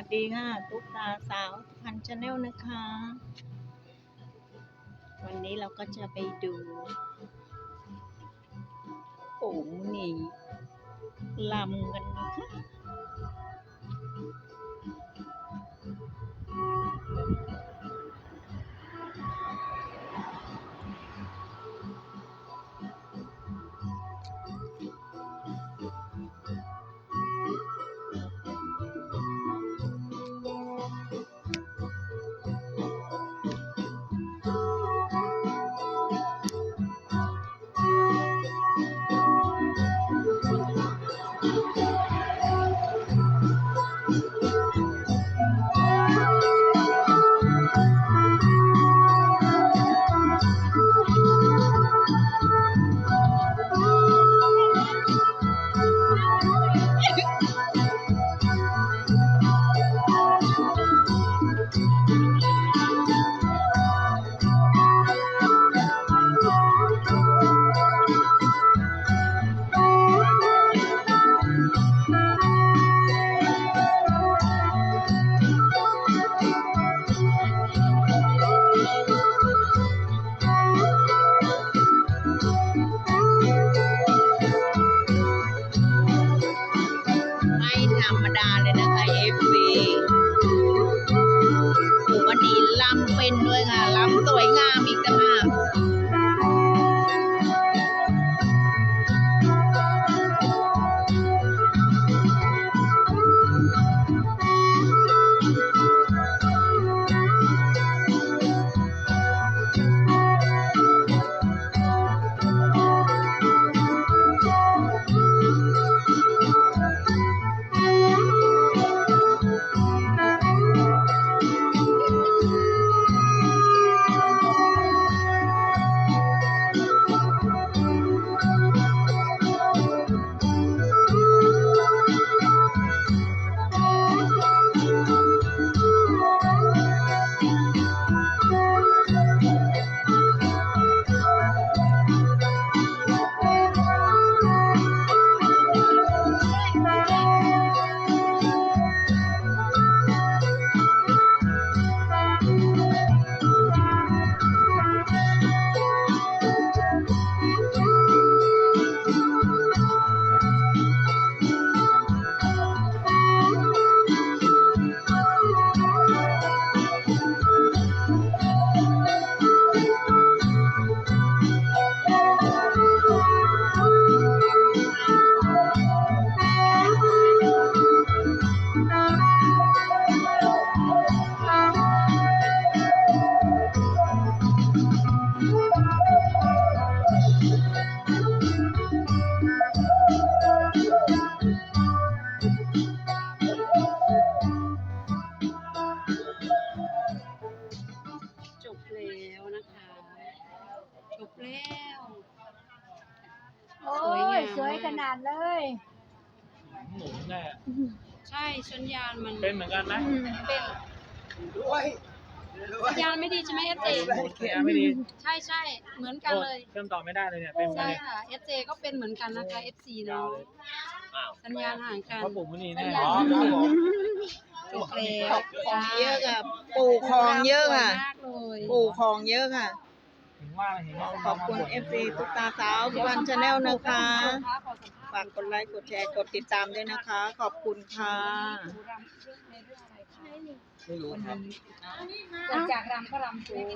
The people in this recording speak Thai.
วัสดีค่ะตุ๊กตาสาวพันชาแนลนะคะ วันนี้เราก็จะไปดูปู่มุนีลำกันนะคะ สวยขนาดเลยหมุนแน่ใช่สัญญาณมันเป็นเหมือนกันไหมเป็นสัญญาณไม่ดีใช่ไหมเอฟเจหมุนเสียไม่ดี ใช่ใช่เหมือนกันเลยเชื่อมต่อไม่ได้เลยเนี่ยเป็นเหมือนใช่กันค่ะเอฟเจก็เป็นเหมือนกันนะคะเอฟซีเนาะอ้าวสัญญาณห่างกันเพราะปุ่มมันนี่แน่สัญญาณอ๋อครับผมจบแล้วของเยอะค่ะปู่ของเยอะค่ะสวยมากเลยปู่ของเยอะค่ะ ถึงว่าเห็นว่าขอบคุณ FC ตุ๊กตาสาวพันชาแนลนะคะขอสัมภาษณ์ฝากกดไลค์กดแชร์กดติดตามด้วยนะคะ ขอบคุณค่ะไม่รู้ครับจากรำก็รำโชว์